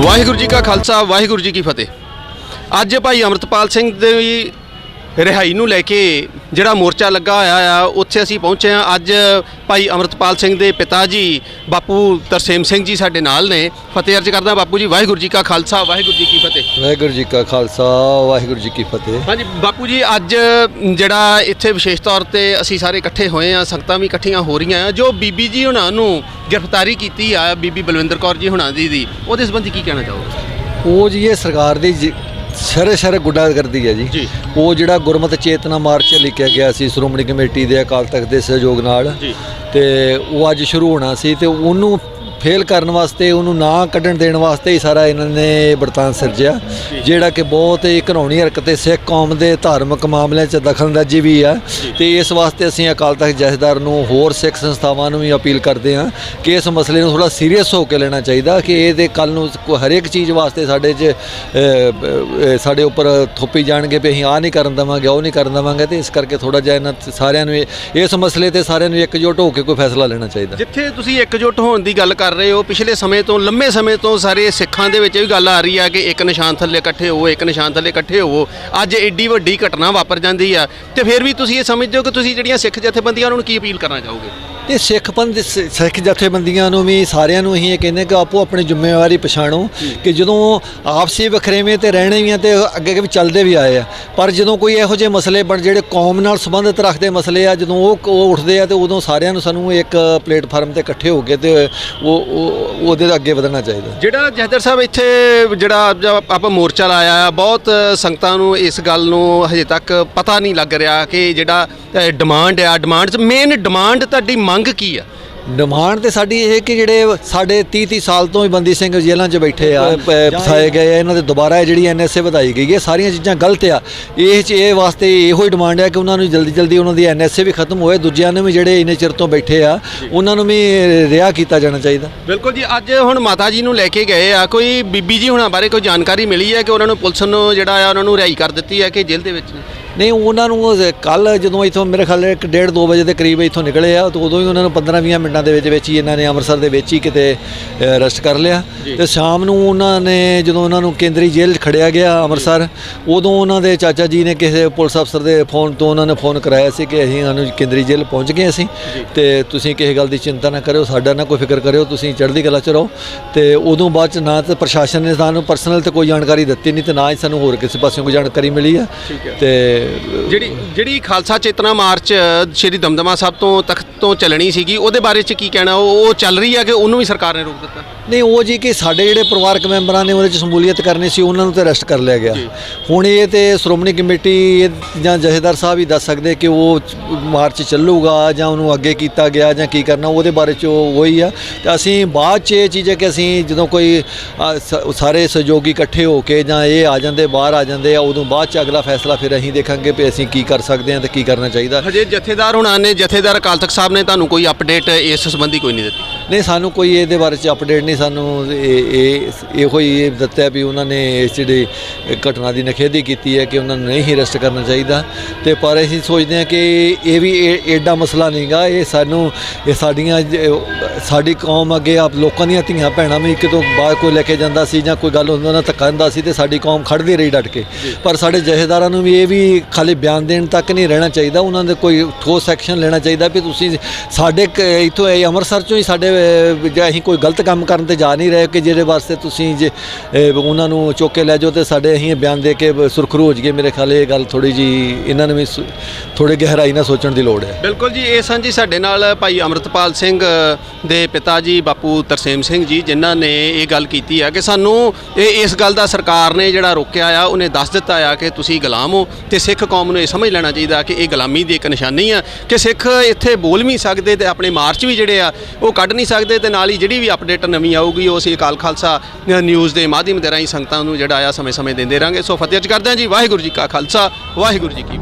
ਵਾਹਿਗੁਰੂ ਜੀ ਕਾ ਖਾਲਸਾ, ਵਾਹਿਗੁਰੂ ਜੀ ਕੀ ਫਤਿਹ। ਅੱਜ ਭਾਈ ਅਮਰਤਪਾਲ ਸਿੰਘ ਦੇ ਰਿਹਾਈ ਨੂੰ ਲੈ ਕੇ ਜਿਹੜਾ ਮੋਰਚਾ ਲੱਗਾ ਹੋਇਆ ਆ ਉੱਥੇ ਅਸੀਂ ਪਹੁੰਚੇ ਆ ਅੱਜ ਭਾਈ ਅਮਰਤਪਾਲ ਸਿੰਘ ਦੇ ਪਿਤਾ ਜੀ ਬਾਪੂ ਤਰਸੇਮ ਸਿੰਘ ਜੀ ਸਾਡੇ ਨਾਲ ਨੇ। ਫਤਿਹ ਅਰਜ ਕਰਦਾ ਬਾਪੂ ਜੀ ਵਾਹਿਗੁਰੂ ਜੀ ਕਾ ਖਾਲਸਾ ਵਾਹਿਗੁਰੂ ਜੀ ਕੀ ਫਤਿਹ। ਵਾਹਿਗੁਰੂ ਜੀ ਕਾ ਖਾਲਸਾ ਵਾਹਿਗੁਰੂ ਜੀ ਕੀ ਫਤਿਹ। ਹਾਂਜੀ ਬਾਪੂ ਜੀ ਅੱਜ ਜਿਹੜਾ ਇੱਥੇ ਵਿਸ਼ੇਸ਼ ਤੌਰ ਤੇ ਅਸੀਂ ਸਾਰੇ ਇਕੱਠੇ ਹੋਏ ਆ ਸੰਗਤਾਂ ਵੀ ਇਕੱਠੀਆਂ ਹੋ ਰਹੀਆਂ ਆ। ਜੋ ਬੀਬੀ ਜੀ ਹੁਣਾਂ ਨੂੰ ਗ੍ਰਿਫਤਾਰੀ ਕੀਤੀ ਆ ਬੀਬੀ ਬਲਵਿੰਦਰ ਕੌਰ ਜੀ ਹੁਣਾਂ ਦੀ ਦੀ ਉਹਦੇ ਸੰਬੰਧੀ ਕੀ ਕਹਿਣਾ ਚਾਹੋਗੇ? ਉਹ ਜੀ ਇਹ ਸਰਕਾਰ ਦੀ ਸ਼ਰ ਸ਼ਰ ਗੁੱਡਾ ਕਰਦੀ ਹੈ ਜੀ। ਉਹ ਜਿਹੜਾ ਗੁਰਮਤਿ ਚੇਤਨਾ ਮਾਰਚ ਲਿਖਿਆ ਗਿਆ ਸੀ ਸ਼੍ਰੋਮਣੀ ਕਮੇਟੀ ਦੇ ਅਕਾਲ ਤਖਤ ਦੇ ਸਹਿਯੋਗ ਨਾਲ। ਤੇ ਉਹ ਅੱਜ ਸ਼ੁਰੂ ਹੋਣਾ ਸੀ ਤੇ ਉਹਨੂੰ ਫੇਲ ਕਰਨ ਵਾਸਤੇ ਉਹਨੂੰ ਨਾ ਕੱਢਣ ਦੇਣ ਵਾਸਤੇ ਹੀ ਸਾਰਾ ਇਹਨਾਂ ਨੇ ਵਰਤਾਨ ਸਿਰਜਿਆ। ਜਿਹੜਾ ਕਿ ਬਹੁਤ ਹੀ ਘਿਨਾਉਣੀ ਹਰਕਤ ਹੈ। ਸਿੱਖ ਕੌਮ ਦੇ ਧਾਰਮਿਕ ਮਾਮਲਿਆਂ 'ਚ ਦਖਲਅੰਦਾਜ਼ੀ ਵੀ ਹੈ ਤੇ ਇਸ ਵਾਸਤੇ ਅਸੀਂ ਅਕਾਲ ਤਖਤ ਜਥੇਦਾਰ ਨੂੰ ਹੋਰ ਸਿੱਖ ਸੰਸਥਾਵਾਂ ਨੂੰ ਵੀ ਅਪੀਲ ਕਰਦੇ ਹਾਂ ਕਿ ਇਸ ਮਸਲੇ ਨੂੰ ਥੋੜਾ ਸੀਰੀਅਸ ਹੋ ਕੇ ਲੈਣਾ ਚਾਹੀਦਾ ਕਿ ਇਹਦੇ ਕੱਲ ਨੂੰ ਕੋਈ ਹਰੇਕ ਚੀਜ਼ ਵਾਸਤੇ ਸਾਡੇ 'ਚ ਸਾਡੇ ਉੱਪਰ ਥੋਪੀ ਜਾਣਗੇ ਵੀ ਅਸੀਂ ਆਹ ਨਹੀਂ ਕਰਨ ਦੇਵਾਂਗੇ ਉਹ ਨਹੀਂ ਕਰਨ ਦੇਵਾਂਗੇ ਤੇ ਇਸ ਕਰਕੇ ਥੋੜਾ ਜਿਹਾ ਇਹਨਾਂ ਤੇ ਸਾਰਿਆਂ ਨੂੰ ਇਹ- ਇਸ ਮਸਲੇ ਤੇ ਸਾਰਿਆਂ ਨੂੰ ਇਕਜੁੱਟ ਹੋ ਕੇ ਕੋਈ ਫੈਸਲਾ ਲੈਣਾ ਚਾਹੀਦਾ। ਜਿੱਥੇ ਤੁਸੀਂ ਇਕਜੁੱਟ ਹੋਣ ਦੀ ਗੱਲ ਕਰ ਕਰ ਰਹੇ ਹੋ? ਪਿਛਲੇ ਸਮੇਂ ਤੋਂ, ਲੰਮੇ ਸਮੇਂ ਤੋਂ ਸਾਰੇ ਸਿੱਖਾਂ ਦੇ ਵਿੱਚ ਇਹ ਵੀ ਗੱਲ ਆ ਰਹੀ ਆ ਕਿ ਇੱਕ ਨਿਸ਼ਾਨ ਥੱਲੇ ਇਕੱਠੇ ਹੋਵੋ, ਇੱਕ ਨਿਸ਼ਾਨ ਥੱਲੇ ਇਕੱਠੇ ਹੋਵੋ। ਅੱਜ ਏਡੀ ਵੱਡੀ ਘਟਨਾ ਵਾਪਰ ਜਾਂਦੀ ਆ। ਤੇ ਫਿਰ ਵੀ ਤੁਸੀਂ ਇਹ ਸਮਝਦੇ ਹੋ ਕਿ ਤੁਸੀਂ ਜਿਹੜੀਆਂ ਸਿੱਖ ਜਥੇਬੰਦੀਆਂ ਉਹਨਾਂ ਨੂੰ ਕੀ ਅਪੀਲ ਕਰਨਾ ਚਾਹੋਗੇ? ਤੇ ਸਿੱਖ ਪੰਥ ਸ- ਸਿੱਖ ਜਥੇਬੰਦੀਆਂ ਨੂੰ ਵੀ ਸਾਰਿਆਂ ਨੂੰ ਅਸੀਂ ਇਹ ਕਹਿੰਦੇ ਕਿ ਆਪੋ ਆਪਣੀ ਜ਼ਿੰਮੇਵਾਰੀ ਪਛਾਣੋ ਕਿ ਜਦੋਂ ਆਪਸੀ ਵਖਰੇਵੇਂ ਤੇ ਰਹਿਣੇ ਵੀ ਆ ਤੇ ਅੱਗੇ ਅੱਗੇ ਵੀ ਚੱਲਦੇ ਵੀ ਆਏ ਆ। ਪਰ ਜਦੋਂ ਕੋਈ ਇਹੋ ਜਿਹੇ ਮਸਲੇ ਬਣ ਜਿਹੜੇ ਕੌਮ ਨਾਲ ਸੰਬੰਧਿਤ ਰੱਖਦੇ ਮਸਲੇ ਆ ਜਦੋਂ ਉਹ ਉਹ ਉੱਠਦੇ ਆ ਤੇ ਉਦੋਂ ਸਾਰਿਆਂ ਨੂੰ ਸਾਨੂੰ ਇੱਕ ਪਲੇਟਫਾਰਮ ਤੇ ਇਕੱਠੇ ਹੋ ਕੇ ਤੇ ਉਹ ਉਹ- ਉਹਦੇ ਅੱਗੇ ਵਧਣਾ ਚਾਹੀਦਾ। ਜਿਹੜਾ ਜਹਦਰ ਸਾਹਿਬ ਇੱਥੇ ਜਿਹੜਾ ਅੱਜ ਆਪਾਂ ਮੋਰਚਾ ਲਾਇਆ ਆ ਬਹੁਤ ਸੰਗਤਾਂ ਨੂੰ ਇਸ ਗੱਲ ਨੂੰ ਹਜੇ ਤੱਕ ਪਤਾ ਨਹੀਂ ਲੱਗ ਰਿਹਾ ਕਿ ਜਿਹੜਾ ਡਿਮਾਂਡ ਆ ਡਿਮਾਂਡ ਮੇਨ ਡਿਮਾਂਡ ਤੁਹਾਡੀ ਮੰਗ ਕੀ ਆ? ਡਿਮਾਂਡ ਤੇ ਸਾਡੀ ਇਹ ਕਿ ਜਿਹੜੇ ਸਾਡੇ 30 30 ਸਾਲ ਤੋਂ ਹੀ ਬੰਦੀ ਸਿੰਘ ਜੇਲ੍ਹਾਂ 'ਚ ਬੈਠੇ ਆ ਫਸਾਏ ਗਏ ਆ ਇਹਨਾਂ ਦੇ ਦੁਬਾਰਾ ਜਿਹੜੀ ਐਨਐਸਏ ਵਧਾਈ ਗਈ ਹੈ ਸਾਰੀਆਂ ਚੀਜ਼ਾਂ ਗਲਤ ਆ। ਇਹ 'ਚ ਇਹ ਵਾਸਤੇ ਇਹੋ ਹੀ ਡਿਮਾਂਡ ਹੈ ਕਿ ਉਹਨਾਂ ਨੂੰ ਜਲਦੀ ਜਲਦੀ ਉਹਨਾਂ ਦੀ ਐਨਐਸਏ ਵੀ ਖਤਮ ਹੋਏ ਦੂਜਿਆਂ ਨੂੰ ਵੀ ਜਿਹੜੇ ਇੰਨੇ ਚਿਰ ਤੋਂ ਬੈਠੇ ਆ ਉਹਨਾਂ ਨੂੰ ਵੀ ਰਿਹਾ ਕੀਤਾ ਜਾਣਾ ਚਾਹੀਦਾ। ਬਿਲਕੁਲ ਜੀ ਅੱਜ ਹੁਣ ਮਾਤਾ ਜੀ ਨੂੰ ਲੈ ਕੇ ਗਏ ਆ ਕੋਈ ਬੀਬੀ ਜੀ ਹੁਣਾਂ ਬਾਰੇ ਕੋਈ ਜਾਣਕਾਰੀ ਮਿਲੀ ਹੈ ਕਿ ਉਹਨਾਂ ਨੂੰ ਪੁਲਿਸ ਨੂੰ ਜਿਹੜਾ ਆ ਉਹਨਾਂ ਨੂੰ ਰਿਹਾਈ ਕਰ ਦਿੱਤੀ ਹੈ ਕਿ ਜੇਲ੍ਹ ਦੇ ਵਿੱਚ ਨਹੀਂ ਉਹਨਾਂ ਨੂੰ ਕੱਲ ਜਦੋਂ ਇੱਥੋਂ ਮੇਰੇ ਖਿਆਲ 1:30 2 ਵਜੇ ਦੇ ਕਰੀਬ ਇੱਥੋਂ ਨਿਕਲੇ ਆ ਤਾਂ ਉਦੋਂ ਹੀ ਉਹਨਾਂ ਨੂੰ 15 20 ਮਿੰਟਾਂ ਦੇ ਵਿੱਚ ਵਿੱਚ ਹੀ ਇਹਨਾਂ ਨੇ ਅੰਮ੍ਰਿਤਸਰ ਦੇ ਵਿੱਚ ਹੀ ਕਿਤੇ ਅਰੈਸਟ ਕਰ ਲਿਆ। ਤੇ ਸ਼ਾਮ ਨੂੰ ਉਹਨਾਂ ਨੇ ਜਦੋਂ ਉਹਨਾਂ ਨੂੰ ਕੇਂਦਰੀ ਜੇਲ੍ਹ 'ਚ ਖੜਿਆ ਗਿਆ ਅੰਮ੍ਰਿਤਸਰ ਉਦੋਂ ਉਹਨਾਂ ਦੇ ਚਾਚਾ ਜੀ ਨੇ ਕਿਸੇ ਪੁਲਿਸ ਅਫਸਰ ਦੇ ਫੋਨ ਤੋਂ ਉਹਨਾਂ ਨੇ ਫੋਨ ਕਰਾਇਆ ਸੀ ਕਿ ਅਸੀਂ ਨੂੰ ਕੇਂਦਰੀ ਜੇਲ੍ਹ ਪਹੁੰਚ ਗਏ ਅਸੀਂ। ਤੇ ਤੁਸੀਂ ਕਿਸੇ ਗੱਲ ਦੀ ਚਿੰਤਾ ਨਾ ਕਰਿਓ ਸਾਡਾ ਨਾ ਕੋਈ ਫਿਕਰ ਕਰਿਓ ਤੁਸੀਂ ਚੜ੍ਹਦੀ ਕਲਾ 'ਚ ਰਹੋ। ਤੇ ਉਦੋਂ ਬਾਅਦ 'ਚ ਨਾ ਤੇ ਪ੍ਰਸ਼ਾਸਨ ਨੇ ਸਾਨੂੰ ਪਰਸਨਲ ਤੇ ਕੋਈ ਜਾਣਕਾਰੀ ਦਿੱਤੀ ਨਹੀਂ ਤੇ ਨਾ ਹੀ ਸਾਨੂੰ ਹੋਰ ਕਿਸੇ ਪਾਸਿਓਂ ਕੋਈ ਜਾਣਕਾਰੀ ਮਿਲੀ ਆ। ਤੇ ਜਿਹੜੀ ਜਿਹੜੀ ਖਾਲਸਾ ਚੇਤਨਾ ਮਾਰਚ, ਸ਼੍ਰੀ ਦਮਦਮਾ ਸਾਹਿਬ ਤੋਂ ਤਖਤ ਤੋਂ ਚੱਲਣੀ ਸੀਗੀ, ਉਹਦੇ ਬਾਰੇ ਚ ਕੀ ਕਹਿਣਾ? ਉਹ ਉਹ ਚੱਲ ਰਹੀ ਹੈ ਕਿ ਉਹਨੂੰ ਵੀ ਸਰਕਾਰ ਨੇ ਰੋਕ ਦਿੱਤਾ? ਨਹੀਂ ਉਹ ਜੀ ਕਿ ਸਾਡੇ ਜਿਹੜੇ ਪਰਿਵਾਰਕ ਮੈਂਬਰਾਂ ਨੇ ਉਹਦੇ ਚ ਸ਼ਮੂਲੀਅਤ ਕਰਨੀ ਸੀ ਉਹਨਾਂ ਨੂੰ ਤੇ ਅਰੈਸਟ ਕਰ ਲਿਆ ਗਿਆ। ਹੁਣ ਇਹ ਤੇ ਸ਼੍ਰੋਮਣੀ ਕਮੇਟੀ ਜਾਂ ਜਥੇਦਾਰ ਸਾਹਿਬ ਹੀ ਦੱਸ ਸਕਦੇ ਕਿ ਉਹ ਮਾਰਚ ਚੱਲੂਗਾ ਜਾਂ ਉਹਨੂੰ ਅੱਗੇ ਕੀਤਾ ਗਿਆ ਜਾਂ ਕੀ ਕਰਨਾ ਉਹਦੇ ਬਾਰੇ ਚ ਉਹ ਉਹੀ ਆ। ਤੇ ਅਸੀਂ ਬਾਅਦ ਚ ਇਹ ਚੀਜ਼ ਹੈ ਕਿ ਅਸੀਂ ਜਦੋਂ ਕੋਈ ਸਾਰੇ ਸਹਿਯੋਗੀ ਇਕੱਠੇ ਹੋ ਕੇ ਜਾਂ ਇਹ ਆ ਜਾਂਦੇ ਬਾਹਰ ਆ ਜਾਂਦੇ ਆ ਉਦੋਂ ਬਾਅਦ ਚ ਅਗਲਾ ਫੈਸਲਾ ਫਿਰ ਅਸੀਂ ਦੇਖਾਂਗੇ ਵੀ ਅਸੀਂ ਕੀ ਕਰ ਸਕਦੇ ਹਾਂ ਤੇ ਕੀ ਕਰਨਾ ਚਾਹੀਦਾ। ਹਜੇ ਜਥੇਦਾਰ ਹੁਣਾਂ ਨੇ ਜਥੇਦਾਰ ਅਕਾਲ ਤਖਤ ਸਾਹਿਬ ਨੇ ਤੁਹਾਨੂੰ ਕੋਈ ਅਪਡੇਟ ਇਸ ਸੰਬੰਧੀ ਕੋਈ ਨਹੀਂ ਦਿੱਤੀ। ਨਹੀਂ ਸਾਨੂੰ ਕੋਈ ਇਹਦੇ ਬਾਰੇ ਚ ਅਪਡੇਟ ਨਹੀਂ ਸਾਨੂੰ ਇਹ ਇਹ ਹੀ ਇਹ ਦਿੱਤਾ ਵੀ ਉਹਨਾਂ ਨੇ ਇਸ ਜਿਹੜੀ ਘਟਨਾ ਦੀ ਨਖੇਦੀ ਕੀਤੀ ਹੈ ਕਿ ਉਹਨਾਂ ਨੂੰ ਨਹੀਂ ਅਰੈਸਟ ਕਰਨਾ ਚਾਹੀਦਾ। ਤੇ ਪਰ ਅਸੀਂ ਸੋਚਦੇ ਹਾਂ ਕਿ ਇਹ ਵੀ ਐਡਾ ਮਸਲਾ ਨਹੀਂਗਾ ਇਹ ਸਾਨੂੰ ਇਹ ਸਾਡੀਆਂ ਸਾਡੀ ਕੌਮ ਅੱਗੇ ਆਪ ਲੋਕਾਂ ਦੀਆਂ ਧੀਆਂ ਭੈਣਾਂ ਵੀ ਕਿਤੋਂ ਬਾਹਰ ਕੋਈ ਲੈ ਕੇ ਜਾਂਦਾ ਸੀ ਜਾਂ ਕੋਈ ਗੱਲ ਉਹਨਾਂ ਨਾਲ ਧੱਕਾ ਹੁੰਦਾ ਸੀ ਤੇ ਸਾਡੀ ਕੌਮ ਖੜਦੀ ਰਹੀ ਡਟ ਕੇ। ਪਰ ਸਾਡੇ ਜਹੇਦਾਰਾਂ ਨੂੰ ਵੀ ਇਹ ਵੀ ਖਾਲੀ ਬਿਆਨ ਦੇਣ ਤੱਕ ਨਹੀਂ ਰਹਿਣਾ ਚਾਹੀਦਾ ਉਹਨਾਂ ਦੇ ਕੋਈ ਠੋਸ ਐਕਸ਼ਨ ਲੈਣਾ ਚਾਹੀਦਾ ਵੀ ਤੁਸੀਂ ਸਾਡੇ ਇੱਥੋਂ ਇਹ ਅੰਮ੍ਰਿਤਸਰ ਚੋਂ ਹੀ ਸਾਡੇ ਜਾਂ ਅਸੀਂ ਕੋਈ ਗਲਤ ਕੰਮ ਕਰਨ ਤੇ ਜਾ ਨਹੀਂ ਰਹੇ ਕਿ ਜਿਹਦੇ ਵਾਸਤੇ ਤੁਸੀਂ ਜੇ ਉਹਨਾਂ ਨੂੰ ਚੁੱਕ ਕੇ ਲੈ ਜਾਓ ਤੇ ਸਾਡੇ ਅਸੀਂ ਬਿਆਨ ਦੇ ਕੇ ਸੁਰਖਰੂ ਹੋ ਜਾਈਏ, ਮੇਰੇ ਖਿਆਲ ਇਹ ਗੱਲ ਥੋੜੀ ਜੀ ਇਹਨਾਂ ਨੂੰ ਵੀ ਥੋੜੇ ਗਹਿਰਾਈ ਨਾਲ ਸੋਚਣ ਦੀ ਲੋੜ ਹੈ। ਬਿਲਕੁਲ ਜੀ, ਇਹ ਸਾਂਝੀ ਸਾਡੇ ਨਾਲ ਭਾਈ ਅਮਰਤਪਾਲ ਸਿੰਘ ਦੇ ਪਿਤਾ ਜੀ ਬਾਪੂ ਤਰਸੇਮ ਸਿੰਘ ਜੀ, ਜਿਨ੍ਹਾਂ ਨੇ ਇਹ ਗੱਲ ਕੀਤੀ ਆ ਕਿ ਸਾਨੂੰ ਇਹ, ਇਸ ਗੱਲ ਦਾ ਸਰਕਾਰ ਨੇ ਜਿਹੜਾ ਰੋਕਿਆ ਆ, ਉਹਨੇ ਦੱਸ ਦਿੱਤਾ ਆ ਕਿ ਤੁਸੀਂ ਗੁਲਾਮ ਹੋ ਤੇ ਸਿੱਖ ਕੌਮ ਨੂੰ ਇਹ ਸਮਝ ਲੈਣਾ ਚਾਹੀਦਾ ਕਿ ਇਹ ਗੁਲਾਮੀ ਦੀ ਇੱਕ ਨਿਸ਼ਾਨੀ ਆ ਕਿ ਸਿੱਖ ਇੱਥੇ ਬੋਲ ਵੀ ਸਕਦੇ ਤੇ ਆਪਣੇ ਮਾਰਚ ਵੀ ਜਿਹੜੇ ਆ, ਉਹ ਕੱਢ ਨਹੀਂ ਸਕਦੇ ਤੇ ਨਾਲ ਹੀ ਜਿਹੜੀ ਵੀ ਅਪਡੇਟ ਨਵੀਂ ਆਊਗੀ, ਉਹ ਅਸੀਂ ਅਕਾਲ ਖਾਲਸਾ ਨਿਊਜ਼ ਦੇ ਮਾਧਿਅਮ ਦੇ ਰਾਹੀਂ ਸੰਗਤਾਂ ਨੂੰ ਜਿਹੜਾ ਆ ਸਮੇਂ-ਸਮੇਂ ਦਿੰਦੇ ਰਾਂਗੇ। ਸੋ ਫਤਿਹ ਚ ਕਰਦੇ ਹਾਂ ਜੀ, ਵਾਹਿਗੁਰੂ ਜੀ ਕਾ ਖਾਲਸਾ, ਵਾਹਿਗੁਰੂ ਜੀ ਕੀ